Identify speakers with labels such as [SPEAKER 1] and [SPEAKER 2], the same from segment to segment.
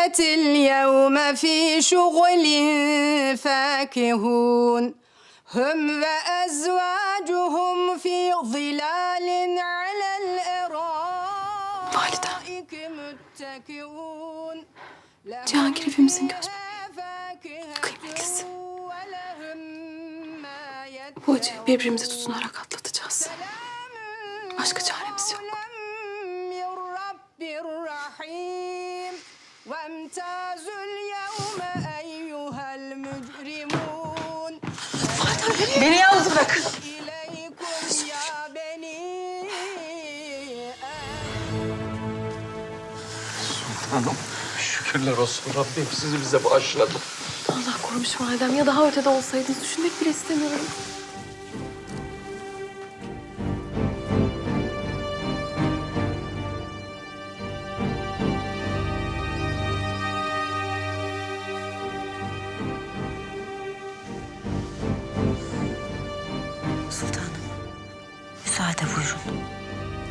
[SPEAKER 1] الجنة اليوم في شغل فاكهون هم وأزواجهم في ظلال على الأرائك متكئون
[SPEAKER 2] Cihangir hepimizin göz
[SPEAKER 1] kıymetlisi.
[SPEAKER 2] Bu acıyı birbirimize tutunarak atlatacağız. Başka çaremiz yok.
[SPEAKER 3] Beni yalnız bırakın.
[SPEAKER 4] Sultanım şükürler olsun Rabbim sizi bize bağışladı.
[SPEAKER 2] Allah korumuş validem ya daha ötede olsaydınız düşünmek bile istemiyorum.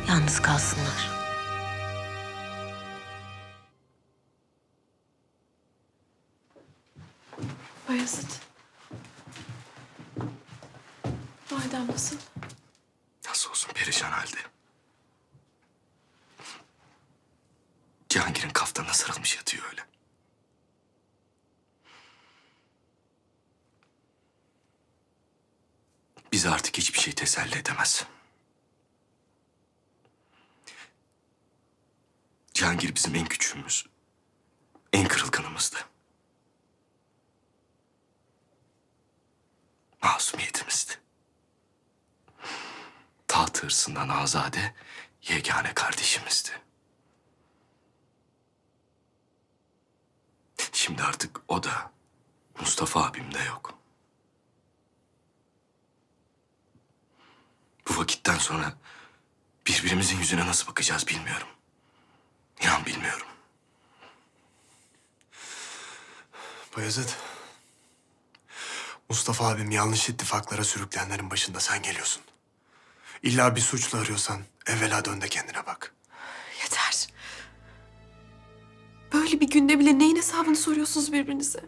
[SPEAKER 5] Yalnız kalsınlar.
[SPEAKER 2] Bayezid. Validem nasıl?
[SPEAKER 4] Nasıl olsun perişan halde. Cihangir'in kaftanına sarılmış yatıyor öyle. Bizi artık hiçbir şey teselli edemez. Cihangir bizim en küçüğümüz, en kırılganımızdı. Masumiyetimizdi. Taht hırsından azade, yegane kardeşimizdi. Şimdi artık o da, Mustafa abim de yok. Bu vakitten sonra birbirimizin yüzüne nasıl bakacağız bilmiyorum. İnan bilmiyorum.
[SPEAKER 6] Bayezid. Mustafa abim yanlış ittifaklara sürükleyenlerin başında sen geliyorsun. İlla bir suçlu arıyorsan evvela dön de kendine bak.
[SPEAKER 2] Yeter. Böyle bir günde bile neyin hesabını soruyorsunuz birbirinize?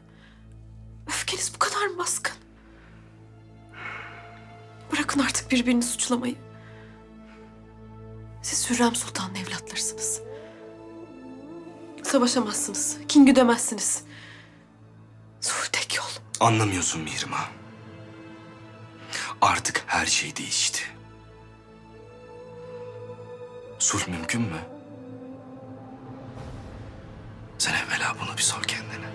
[SPEAKER 2] Öfkeniz bu kadar mı baskın? Bırakın artık birbirini suçlamayı. Siz Hürrem Sultan'ın evlatlarısınız. Savaşamazsınız, kin güdemezsiniz. Sulh tek yol.
[SPEAKER 4] Anlamıyorsun Mihrimah. Artık her şey değişti. Sulh mümkün mü? Sen evvela bunu bir sor kendine.